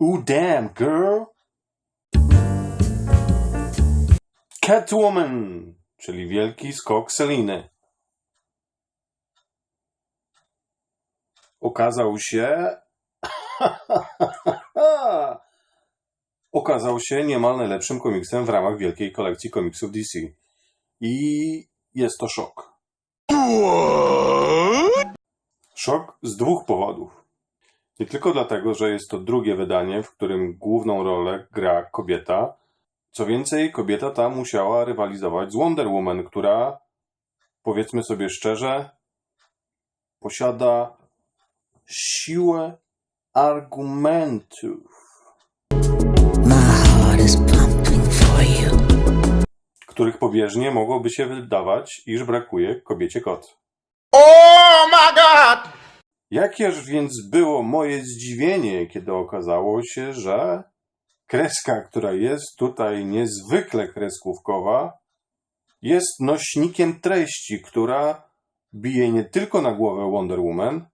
Ooh, damn, girl. Catwoman, czyli wielki skok Seliny. Okazał się... Okazał się niemal najlepszym komiksem w ramach wielkiej kolekcji komiksów DC. I jest to szok. Szok z dwóch powodów. Nie tylko dlatego, że jest to drugie wydanie, w którym główną rolę gra kobieta. Co więcej, kobieta ta musiała rywalizować z Wonder Woman, która, powiedzmy sobie szczerze, posiada siłę argumentów, których pobieżnie mogłoby się wydawać, iż brakuje kobiecie kot. Oh my God! Jakież więc było moje zdziwienie, kiedy okazało się, że kreska, która jest tutaj niezwykle kreskówkowa, jest nośnikiem treści, która bije nie tylko na głowę Wonder Woman,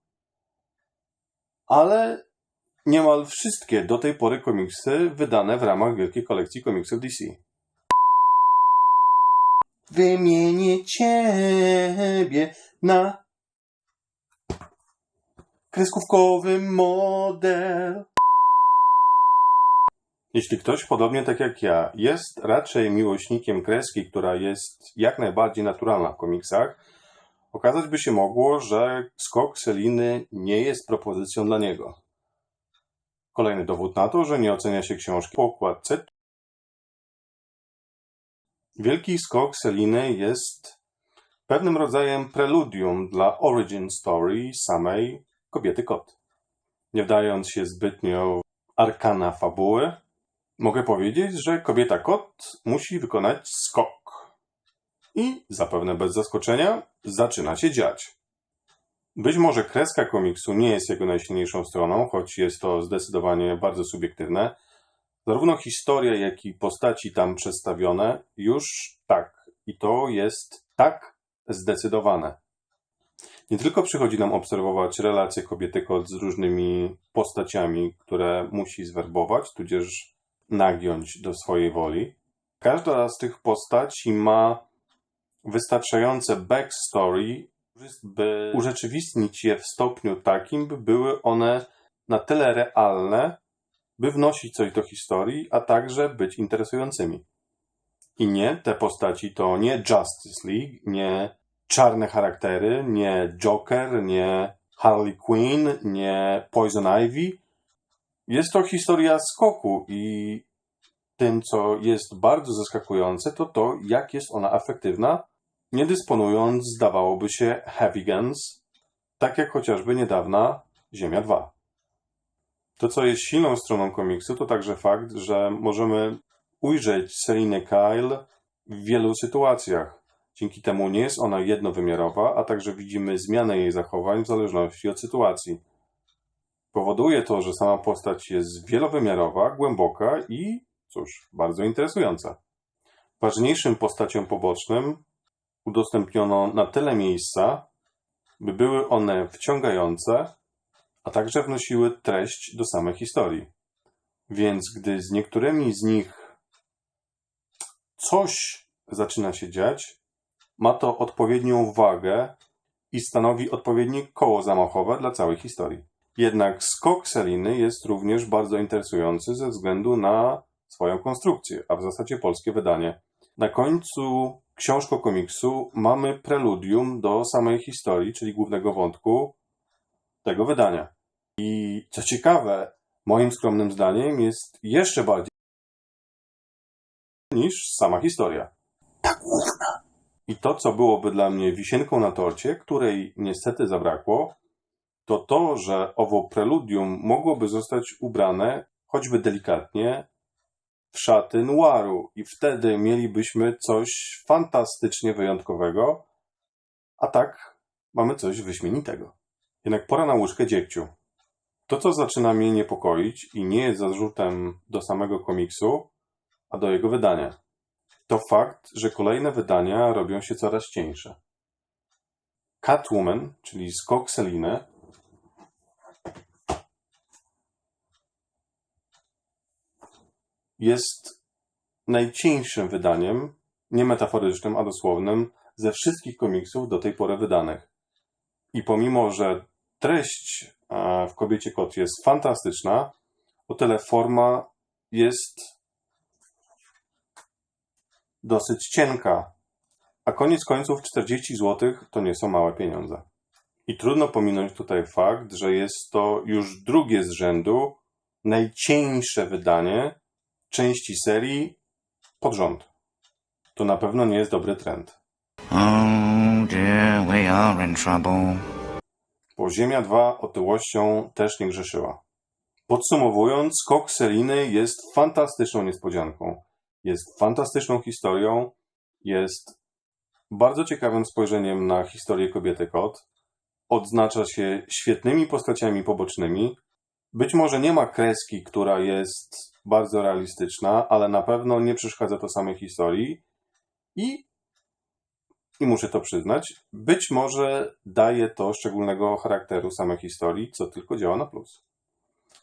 ale niemal wszystkie do tej pory komiksy wydane w ramach wielkiej kolekcji komiksów DC. Wymienię ciebie na kreskówkowy model. Jeśli ktoś, podobnie tak jak ja, jest raczej miłośnikiem kreski, która jest jak najbardziej naturalna w komiksach, okazać by się mogło, że skok Seliny nie jest propozycją dla niego. Kolejny dowód na to, że nie ocenia się książki po okładce. Wielki skok Seliny jest pewnym rodzajem preludium dla origin story samej kobiety kot. Nie wdając się zbytnio w arkana fabuły, mogę powiedzieć, że kobieta kot musi wykonać skok. I zapewne bez zaskoczenia zaczyna się dziać. Być może kreska komiksu nie jest jego najsilniejszą stroną, choć jest to zdecydowanie bardzo subiektywne. Zarówno historia, jak i postaci tam przedstawione już tak. I to jest tak zdecydowane. Nie tylko przychodzi nam obserwować relacje kobiety kot z różnymi postaciami, które musi zwerbować, tudzież nagiąć do swojej woli. Każda z tych postaci ma wystarczające backstory, by urzeczywistnić je w stopniu takim, by były one na tyle realne, by wnosić coś do historii, a także być interesującymi. I nie, te postaci to nie Justice League, nie czarne charaktery, nie Joker, nie Harley Quinn, nie Poison Ivy. Jest to historia skoku i tym, co jest bardzo zaskakujące, to to, jak jest ona efektywna, nie dysponując, zdawałoby się, heavy guns, tak jak chociażby niedawna Ziemia 2. To, co jest silną stroną komiksu, to także fakt, że możemy ujrzeć Selinę Kyle w wielu sytuacjach. Dzięki temu nie jest ona jednowymiarowa, a także widzimy zmianę jej zachowań w zależności od sytuacji. Powoduje to, że sama postać jest wielowymiarowa, głęboka i, cóż, bardzo interesująca. Ważniejszym postaciom pobocznym udostępniono na tyle miejsca, by były one wciągające, a także wnosiły treść do samej historii. Więc gdy z niektórymi z nich coś zaczyna się dziać, ma to odpowiednią wagę i stanowi odpowiednie koło zamachowe dla całej historii. Jednak skok Seliny jest również bardzo interesujący ze względu na swoją konstrukcję, a w zasadzie polskie wydanie. Na końcu książko komiksu mamy preludium do samej historii, czyli głównego wątku tego wydania. I co ciekawe, moim skromnym zdaniem jest jeszcze bardziej niż sama historia. Ta główna. I to, co byłoby dla mnie wisienką na torcie, której niestety zabrakło, to to, że owo preludium mogłoby zostać ubrane, choćby delikatnie, w szaty noiru i wtedy mielibyśmy coś fantastycznie wyjątkowego, a tak mamy coś wyśmienitego. Jednak pora na łyżkę dziegciu. To, co zaczyna mnie niepokoić i nie jest zarzutem do samego komiksu, a do jego wydania to fakt, że kolejne wydania robią się coraz cieńsze. Catwoman, czyli Skok Seliny, jest najcieńszym wydaniem, nie metaforycznym, a dosłownym, ze wszystkich komiksów do tej pory wydanych. I pomimo, że treść e, w Kobiecie Kot jest fantastyczna, o tyle forma jest dosyć cienka. A koniec końców 40 zł to nie są małe pieniądze. I trudno pominąć tutaj fakt, że jest to już drugie z rzędu najcieńsze wydanie części serii pod rząd. To na pewno nie jest dobry trend. Oh dear, we are in trouble. Bo Ziemia 2 otyłością też nie grzeszyła. Podsumowując, skok seryjny jest fantastyczną niespodzianką. Jest fantastyczną historią, jest bardzo ciekawym spojrzeniem na historię kobiety kot. Odznacza się świetnymi postaciami pobocznymi. Być może nie ma kreski, która jest bardzo realistyczna, ale na pewno nie przeszkadza to samej historii. I, i muszę to przyznać, być może daje to szczególnego charakteru samej historii, co tylko działa na plus.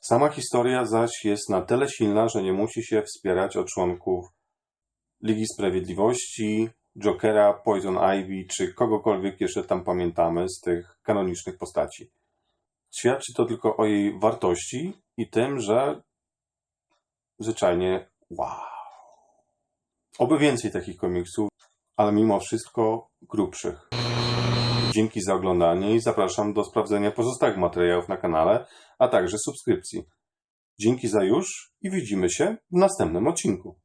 Sama historia zaś jest na tyle silna, że nie musi się wspierać od członków Ligi Sprawiedliwości, Jokera, Poison Ivy czy kogokolwiek jeszcze tam pamiętamy z tych kanonicznych postaci. Świadczy to tylko o jej wartości i tym, że zwyczajnie wow. Oby więcej takich komiksów, ale mimo wszystko grubszych. Dzięki za oglądanie i zapraszam do sprawdzenia pozostałych materiałów na kanale, a także subskrypcji. Dzięki za już i widzimy się w następnym odcinku.